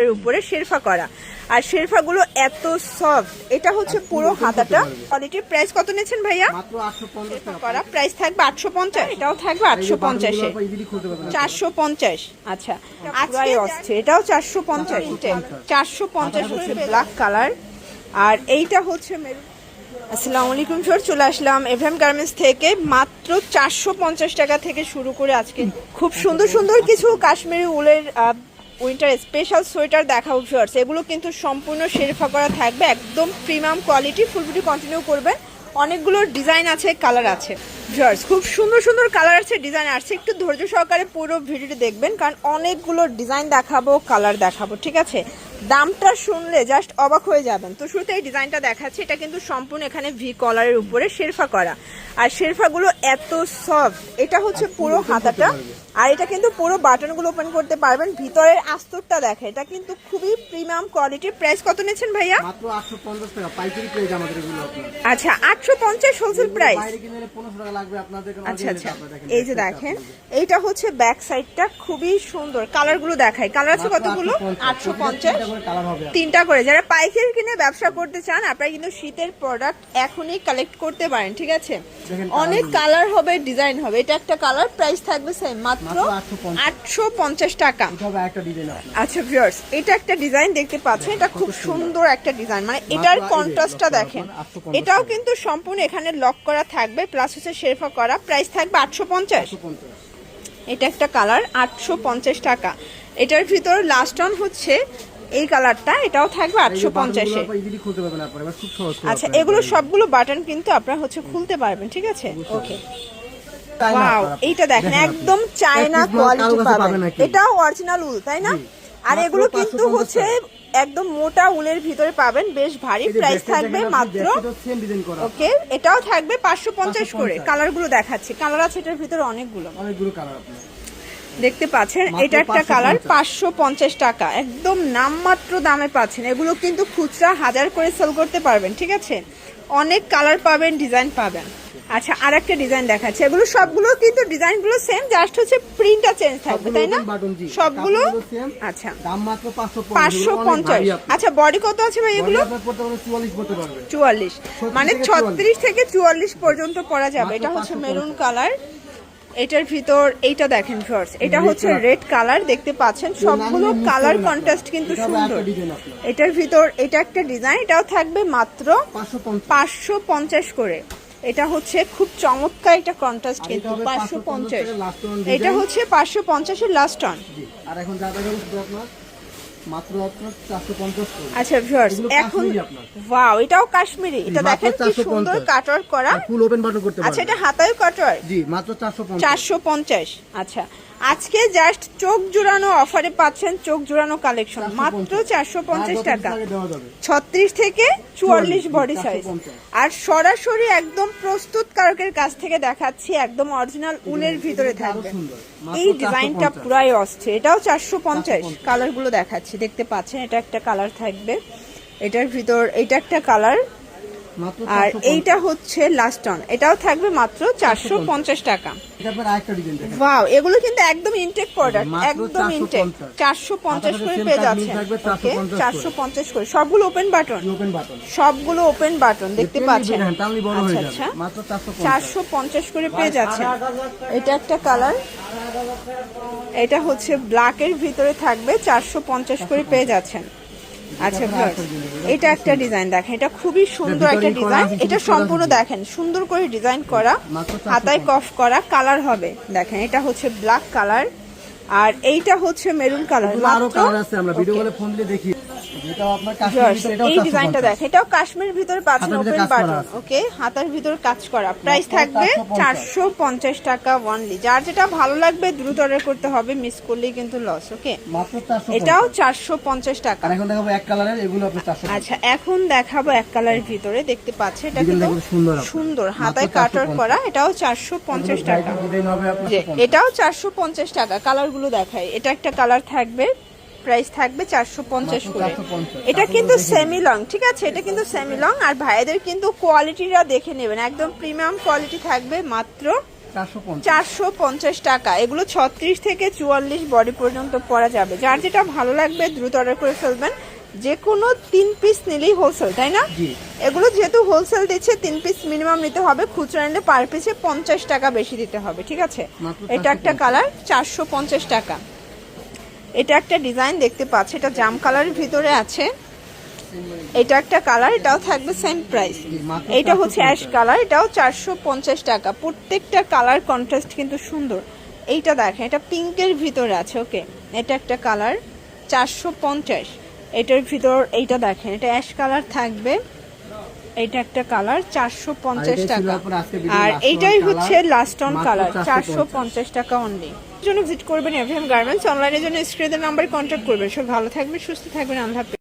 এর উপরে শেরফা করা। আর শেরফা গুলো এত সফট এটা হচ্ছে পুরো হাতাটা। কোয়ালিটির প্রাইস কত নিয়েছেন ভাইয়া? মাত্র 850 টাকা। করা প্রাইস থাকবে আটশো পঞ্চাশ এটাও থাকবে আটশো পঞ্চাশে। চারশো পঞ্চাশ আচ্ছা। আজকে আসছে এটাও চারশো পঞ্চাশ। চারশো পঞ্চাশ। হচ্ছে ব্ল্যাক কালার আর এইটা হচ্ছে মেরুন আসসালামু আলাইকুম স্যার চলে আসলাম এফএম গার্মেন্টস থেকে। মাত্র চারশো পঞ্চাশ টাকা থেকে শুরু করে আজকে। খুব সুন্দর সুন্দর কিছু কাশ্মীরি উলের উইন্টার স্পেশাল সোয়েটার দেখাবো ভিউয়ার্স এগুলো কিন্তু সম্পূর্ণ শেরফা করা থাকবে, একদম প্রিমিয়াম কোয়ালিটি ফুলফুটি কন্টিনিউ করবেন অনেকগুলো ডিজাইন আছে, কালার আছে ভিউয়ার্স খুব সুন্দর সুন্দর কালার আছে, ডিজাইন আছে একটু ধৈর্য সহকারে পুরো ভিডিওটি দেখবেন, কারণ অনেকগুলো ডিজাইন দেখাবো, কালার দেখাবো, ঠিক আছে? দামটা শুনলে জাস্ট অবাক হয়ে যাবেন। তো শুরুতে এই ডিজাইনটা দেখাচ্ছি এটা কিন্তু সম্পূর্ণ এখানে ভি কলারের উপরে শেরফা করা। আর শেরফাগুলো এত সফট এটা হচ্ছে পুরো হাতাটা। আর এটা কিন্তু পুরো বাটনগুলো ওপেন করতে পারবেন ভিতরের আস্তরটা দেখে এটা কিন্তু খুবই প্রিমিয়াম কোয়ালিটির প্রাইস কত নিয়েছেন ভাইয়া? মাত্র 850 টাকা পাইকারি প্রাইস আমাদের এগুলো আচ্ছা আটশো পঞ্চাশ হোলসেল প্রাইস বাইরে কিনলে 1500 টাকা লাগবে আপনাদের কারণ আচ্ছা আচ্ছা। এই যে দেখেন এইটা হচ্ছে ব্যাক সাইডটা খুবই সুন্দর। কালারগুলো দেখাই। কালার আছে কতগুলো? আটশো পঞ্চাশ। তিনটা করে। যারা পাইকারি কিনে ব্যবসা করতে চান আপনারা কিন্তু শীতের প্রোডাক্ট এখনই কালেক্ট করতে পারেন ঠিক আছে? অনেক কালার হবে ডিজাইন হবে। এটা একটা কালার প্রাইস থাকবে সেম মাত্র মাত্র 850 আটশো পঞ্চাশ টাকা। আচ্ছা ভিউয়ার্স এটা একটা ডিজাইন দেখতে পাচ্ছেন। এটা খুব সুন্দর। একটা ডিজাইন মানে এটার কন্ট্রাস্টটা দেখেন। এটাও কিন্তু সম্পূর্ণ এখানে লক করা থাকবে প্লাস হচ্ছে শেরফা করা। প্রাইস থাকবে আটশো পঞ্চাশ। 850 এটা একটা কালার আটশো পঞ্চাশ টাকা। এটার ভিতর লাস্ট অন হচ্ছে এই কালারটা এটাও থাকবে আটশো পঞ্চাশে। আচ্ছা এগুলো সবগুলো বাটন কিন্তু আপনারা হচ্ছে খুলতে পারবেন ঠিক আছে? ওকে ওয়াও এইটা দেখেন একদম চায়না কোয়ালিটি পাবেন। এটাও অরিজিনাল উল তাই না? আর এগুলো কিন্তু হচ্ছে একদম মোটা উলের ভিতরে পাবেন বেশ ভারী প্রাইস থাকবে মাত্র। ওকে এটাও থাকবে পাঁচশো পঞ্চাশ করে। 550 কালারগুলো দেখাচ্ছি। কালার আছে এটার ভিতরে অনেকগুলো। অনেকগুলো কালার দেখতে পাচ্ছেন এটা একটা কালার পাঁচশো পঞ্চাশ টাকা। একদম নামমাত্র দামে পাচ্ছেন। এগুলো কিন্তু খুচরা হাজার করে সেল করতে পারবেন ঠিক আছে? অনেক কালার পাবেন ডিজাইন পাবেন। আচ্ছা আর একটা ডিজাইন দেখাচ্ছে। এগুলো সবগুলো কিন্তু ডিজাইনগুলো সেম জাস্ট হচ্ছে প্রিন্টটা চেঞ্জ থাকবে তাই না। সবগুলো? আচ্ছা। দাম মাত্র 550 পাঁচশো এগুলো অনেক পঞ্চাশ। ভারী আপনার। আচ্ছা বডি কত আছে ভাই এগুলো? বডি আপনার পারবে 44 পড়তে পারবে চুয়াল্লিশ। 36 মানে থেকে ছত্রিশ থেকে চুয়াল্লিশ পর্যন্ত পরা যাবে। এটা হচ্ছে মেরুন কালার এটার ভিতর এইটা দেখেন ফার্স্ট এটা হচ্ছে রেড কালার দেখতে পাচ্ছেন সবগুলো কালার কন্ট্রাস্ট কিন্তু সুন্দর। এটার ভিতর এটা একটা ডিজাইন এটাও থাকবে মাত্র পাঁচশো পঞ্চাশ। করে। এটা হচ্ছে খুব চমৎকার এটা কন্ট্রাস্ট কিন্তু পাঁচশো পঞ্চাশ। এটা হচ্ছে পাঁচশো পঞ্চাশের লাস্ট অন আর এখন যা দেখাবো শুধু আপনার মাত্র আপনার 450 আচ্ছা ভিউয়ার্স এখন ওয়াও এটাও কাশ্মীরি। এটা দেখেন কি সুন্দর কাটওয়ার্ক করা। ফুল ওপেন বাটন করতে আচ্ছা এটা হাতায় কাটওয়ার্ক জি মাত্র 450 চারশো পঞ্চাশ আচ্ছা। আজকে জাস্ট চোখ জোড়ানো অফারে পাচ্ছেন চোখ জোড়ানো কালেকশন মাত্র চারশো পঞ্চাশ টাকা। দেওয়া যাবে। ছত্রিশ থেকে চুয়াল্লিশ বডি সাইজ আর সরাসরি একদম প্রস্তুত কারকের কাছ থেকে দেখাচ্ছি একদম অরিজিনাল উলের ভিতরে থাকবে। এই ডিজাইনটা 450 পুরাই অস্থির। এটাও চারশো পঞ্চাশ। 450 কালারগুলো দেখাচ্ছি দেখতে পাচ্ছেন এটা একটা কালার থাকবে। এটার ভিতর এটা একটা কালার আর এইটা হচ্ছে লাস্ট অন এটাও থাকবে মাত্র চারশো পঞ্চাশ। টাকা। ওয়াও এগুলো কিন্তু একদম ইনটেক প্রোডাক্ট একদম ইনটেক চারশো পঞ্চাশ। করে পেয়ে ওকে চারশো পঞ্চাশ করে। সবগুলো ওপেন বাটন সবগুলো ওপেন বাটন দেখতে পাচ্ছেন। হয়ে আচ্ছা আচ্ছা। চারশো পঞ্চাশ। করে পেয়ে যাচ্ছেন। এটা একটা কালার এটা হচ্ছে ব্ল্যাকের ভিতরে থাকবে চারশো পঞ্চাশ করে পেয়ে যাচ্ছেন। আচ্ছা এটা একটা ডিজাইন দেখেন এটা খুবই সুন্দর একটা ডিজাইন এটা সম্পূর্ণ দেখেন সুন্দর করে ডিজাইন করা হাতায় কফ করা কালার হবে। দেখেন এটা হচ্ছে ব্ল্যাক কালার আর এইটা হচ্ছে মেরুন কালার আরও কালার আছে আমরা ভিডিও কলে ফোন দিয়ে দেখি। এই ডিজাইনটা দেখ এটাও কাশ্মীর ভিতরে পাচ্ছেন ওপেন বাটন ওকে হাতার ভিতর কাজ করা। প্রাইস থাকবে চারশো পঞ্চাশ। টাকা ওয়ানলি যার যেটা ভালো লাগবে দ্রুত অর্ডার করতে হবে মিস করলেই কিন্তু লস ওকে এটাও চারশো পঞ্চাশ টাকা। এখন দেখাবো এক কালারের এগুলো আচ্ছা এখন দেখাবো এক কালারের ভিতরে দেখতে পাচ্ছে এটা কিন্তু সুন্দর হাতায় কাটার করা এটাও চারশো পঞ্চাশ টাকা। ডিজাইন হবে আপনার যে 450 এটাও চারশো পঞ্চাশ টাকা। কালারগুলো দেখাই। এটা একটা কালার থাকবে প্রাইস থাকবে চারশো পঞ্চাশ করে। এটা কিন্তু সেমি লং ঠিক আছে? এটা কিন্তু সেমি লং আর ভাইদের কিন্তু কোয়ালিটিটা দেখে নেবেন। একদম প্রিমিয়াম কোয়ালিটি থাকবে মাত্র চারশো পঞ্চাশ। টাকা। এগুলো ছত্রিশ থেকে চুয়াল্লিশ বডি পর্যন্ত পরা যাবে। যার যেটা ভালো লাগবে দ্রুত অর্ডার করে ফেলবেন। যে কোনো তিন পিস নিলেই হোলসেল তাই না? এগুলো যেহেতু হোলসেল দিচ্ছে তিন পিস মিনিমাম নিতে হবে। খুচরা নিলে পার পিসে পঞ্চাশ টাকা বেশি দিতে হবে ঠিক আছে? এটা একটা কালার চারশো পঞ্চাশ টাকা। এটা একটা ডিজাইন দেখতে পাচ্ছি, এটা জাম কালারের ভিতরে আছে। এটা একটা কালার, এটাও থাকবে সেম প্রাইস এটা হচ্ছে অ্যাশ কালার এটাও চারশো পঞ্চাশ টাকা। প্রত্যেকটা কালার কন্ট্রাস্ট কিন্তু সুন্দর। এইটা দেখেন, এটা পিঙ্কের ভিতরে আছে ওকে এটা একটা কালার চারশো পঞ্চাশ। এটার ভিতর, এইটা দেখেন, এটা অ্যাশ কালার থাকবে। এটা একটা কালার চারশো পঞ্চাশ টাকা। আর এইটাই হচ্ছে লাস্ট অন কালার চারশো পঞ্চাশ। টাকা অনলি জন্য ভিজিট করবেন এভিএম গার্মেন্টস অনলাইনের জন্য স্ক্রিনের নাম্বারে কন্ট্যাক্ট করবেন। সব ভালো থাকবেন সুস্থ থাকবেন আল্লাহ